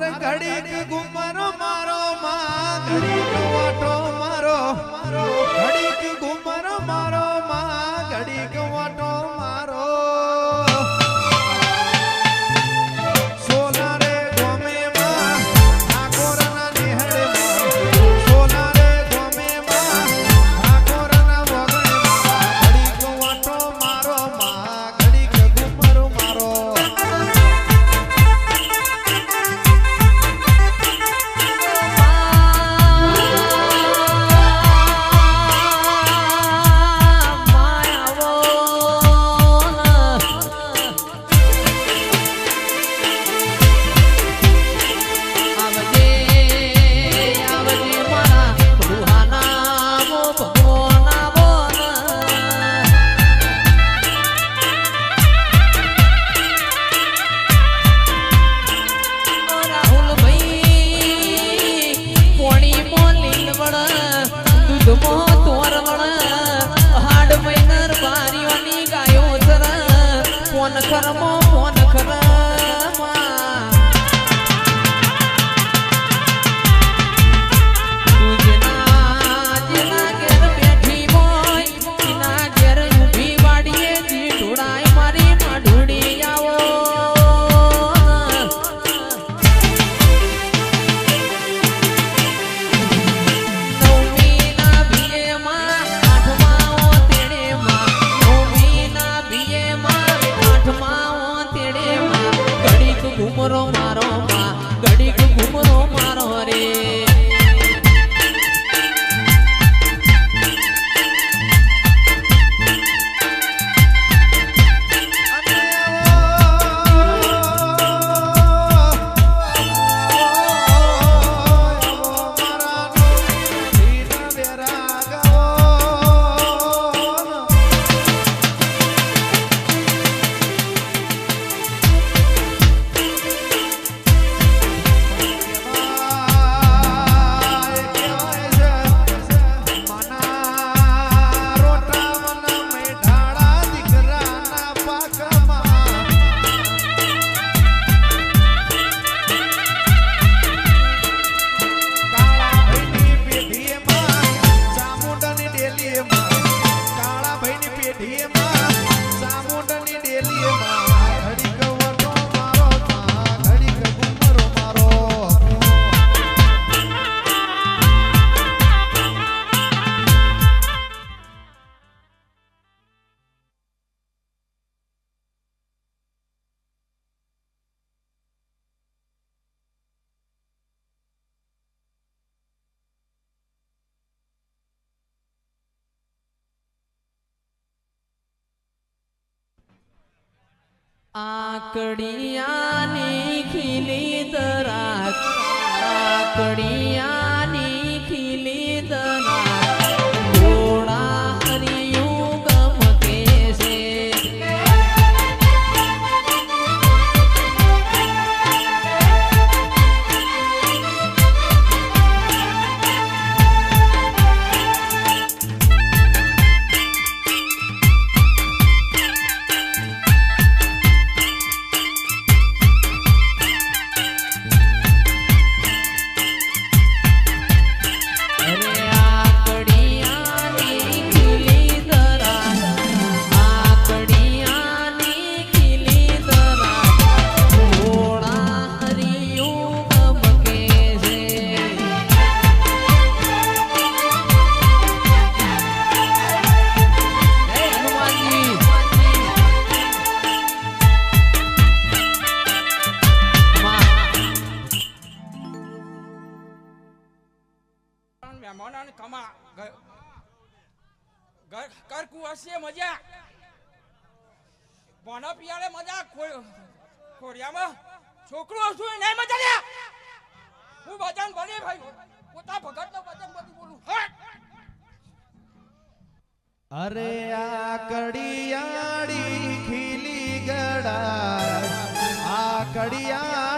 અરે ઘડીક ગુમરો મારો માં ઘડીક વાટો મારો. ઘડીક But I'm on. आकडिया खिली तर आकडिया મહેમાનોને કમા. ઘર ઘર કર કુવાસીએ મજા. ભણો પિયાળે મજા ખો- છોકરો છું નહીં મજા લે. હું ભજન ભલે ભાઈ. પોતા ભગત નો ભજન બધું બોલું. અરે આ કડિયાળી ખીલી ગડા આ કડિયાળી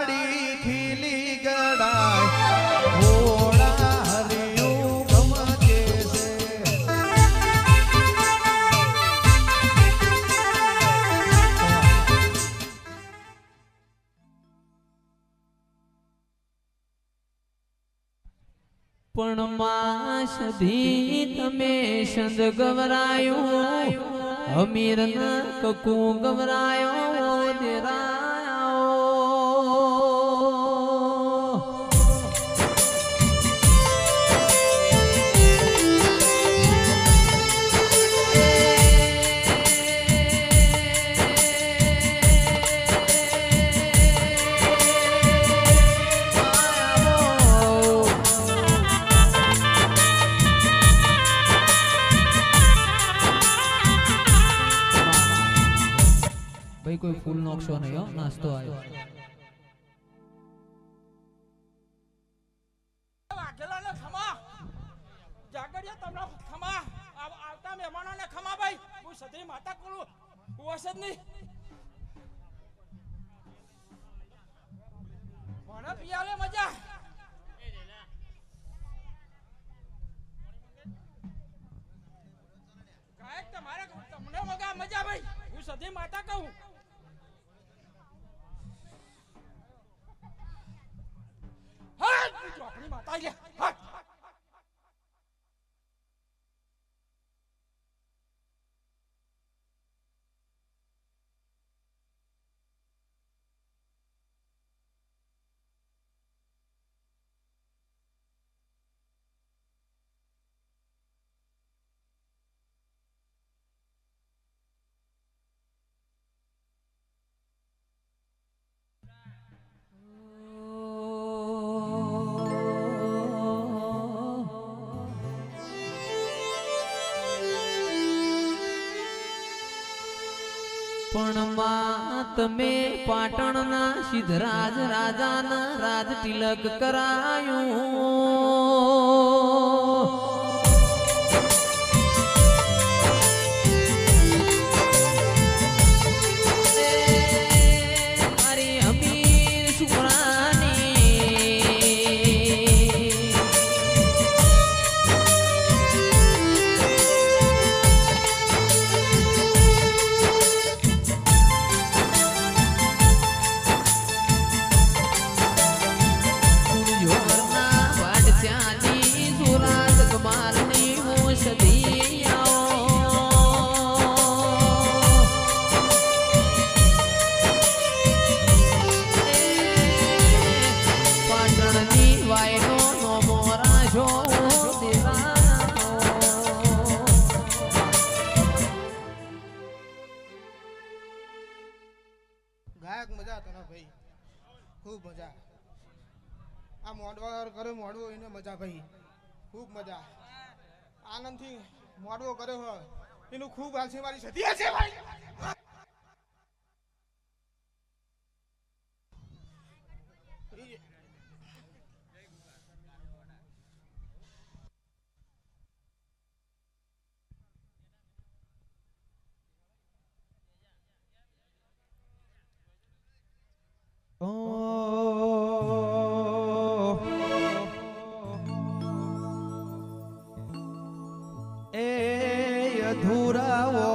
પણ માં સધી તમે સંત ગવરાયો અમીર કકુ ગવરાયો ફૂલ નોખશો નહીં હો નાસ્તો આવ્યો. તમને મગા મજા. ભાઈ. હું સધી માતા કહું. 开机快 પણ માં તમે પાટણના સિદ્ધરાજ રાજાના રાજ તિલક કરાયું. ગાયક મજા તને ભાઈ. ખૂબ મજા. આ મોડવા કરે મોડવો એને મજા ભાઈ. ખૂબ મજા. આનંદથી મોડવો કર્યો હોય. એનું ખૂબ હાલશે મારી સતી. હશે ભાઈ dura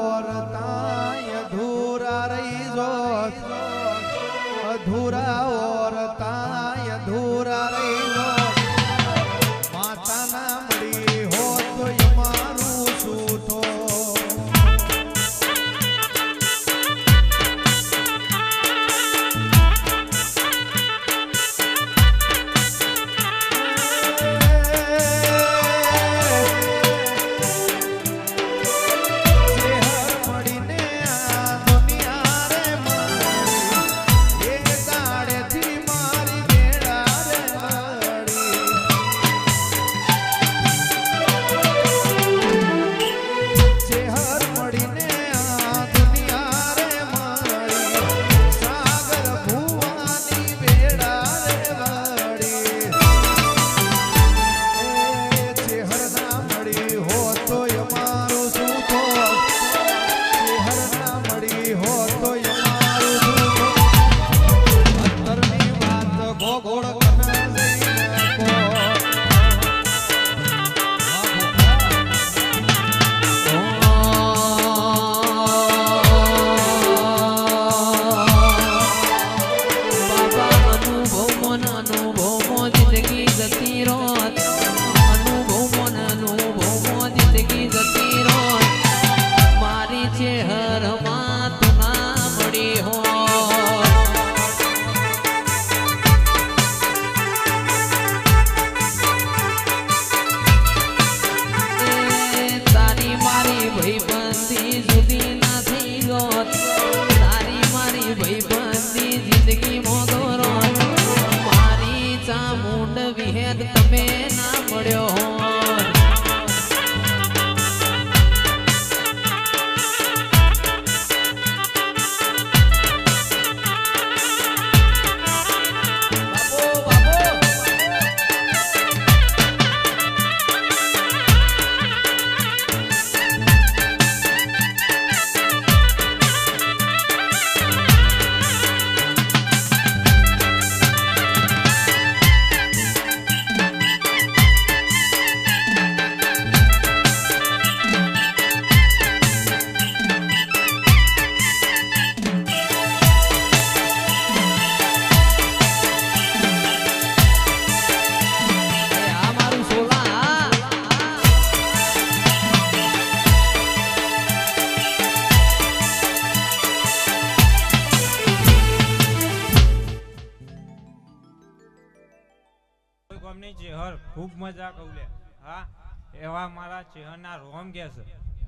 મારા ચેહરના રોમ કે છે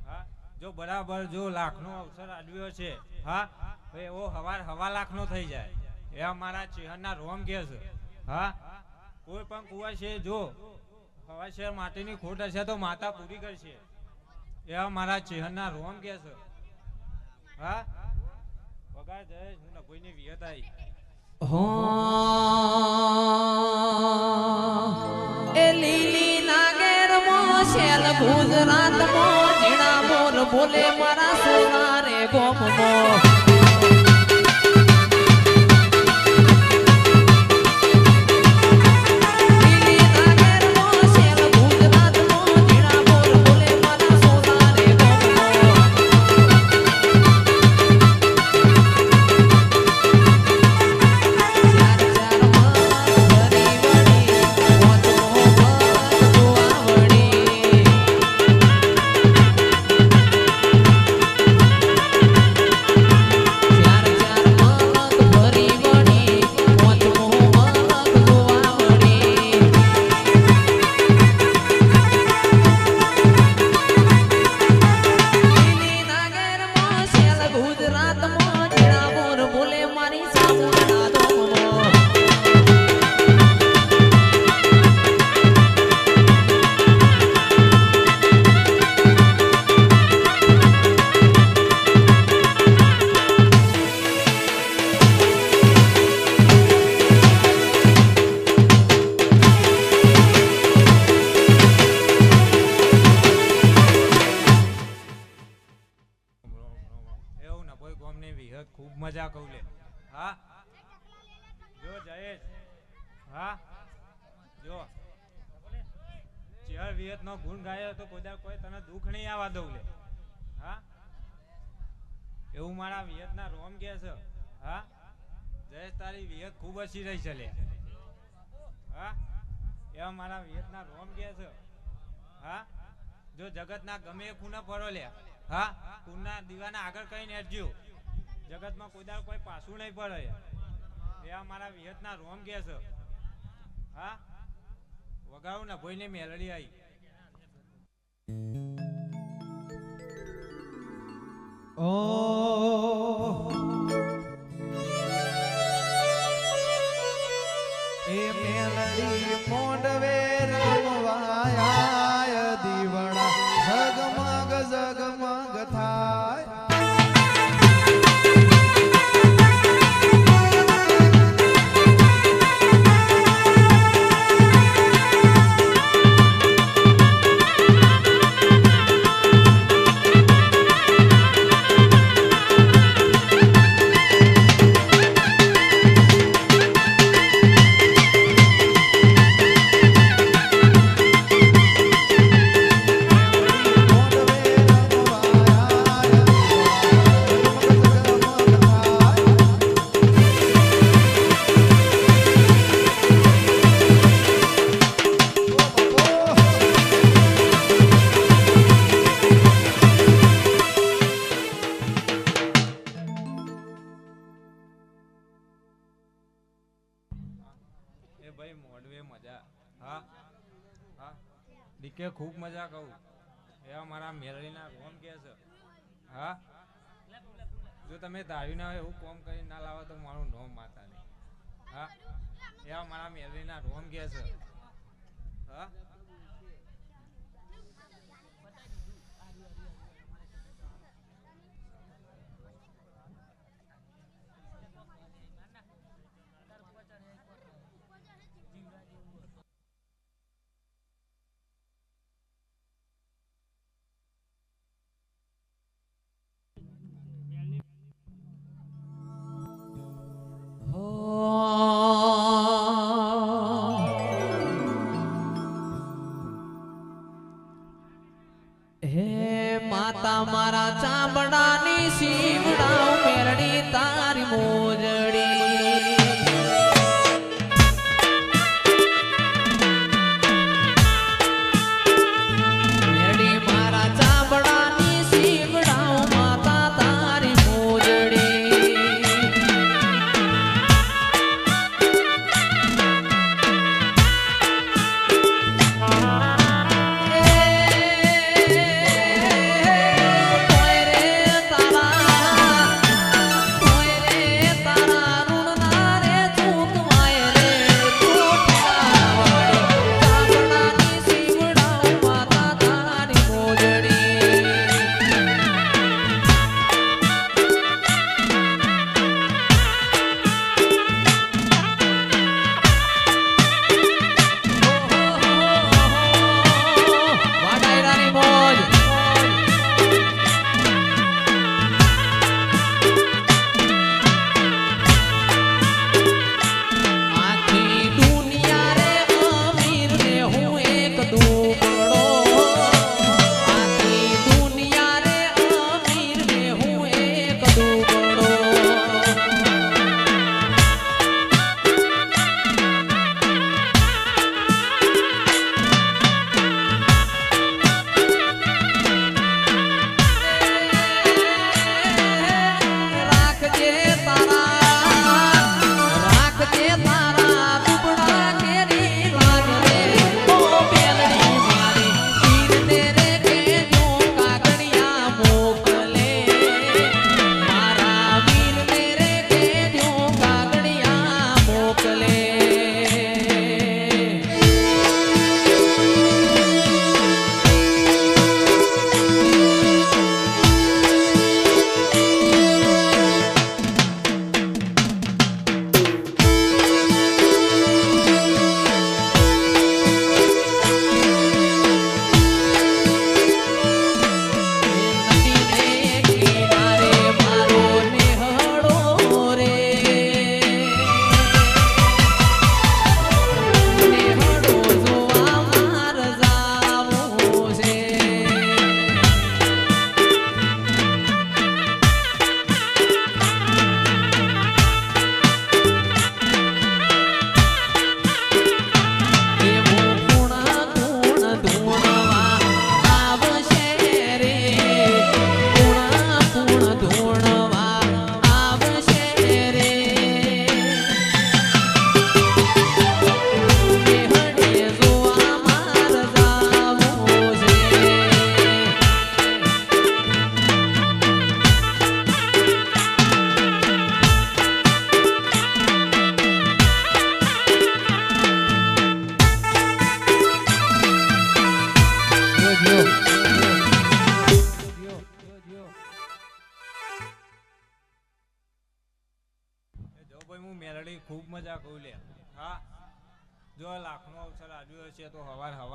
હા? જો બરાબર જો લાખનો અવસર આડવ્યો છે હા? તો એવો હવાર હવા લાખનો થઈ જાય. એ મારા ચેહરના રોમ કે છે હા? કોઈ પણ કુવા છે જો હવા શેર માટેની ખોટ હશે તો માતા પૂરી કરશે. એવા મારા ચેહરના રોમ કે છે હા? વગાડ જયેશ હું નભોઈની વિહત આવી એ લીલી શેલ ગુજરાત મો જીણા બોલ બોલે મારા સોના રે ગોમ હા? જો. ચેર વિહત નો ગુણ ગાયો તો કોઈ કોઈ તને દુઃખ નહીં આવવા દઉં લે. હા? એવું મારા વિહતના રોમ કે છે. હા? જયેશ, તારી વિહત ખૂબ ઓછી રહી છે લે. હા? એવા મારા વિહતના રોમ કે છે. હા? જો જગતના ગમે એ ખૂણે ફરો લે. હા? ખૂનના દીવાના આગળ કઈ નેટજો જગતમાં કોઈ કોઈ પાછું નહીં પડે એવા મારા વિહતના રોમ કે છે. હા? વગાડું ને ભોઈને મેલડી આવી ઓ દીકે ખૂબ મજા કહું એવા મારા મેળવીના રોમ કે છે. હા? જો તમે ધાર્યું ના હોય એવું કોમ કરી ના લાવો તો મારું નોમ માતા નહીં. હા? એવા મારા મેળવીના રોમ કે છે. હા? લાખનો અવસર આવ્યો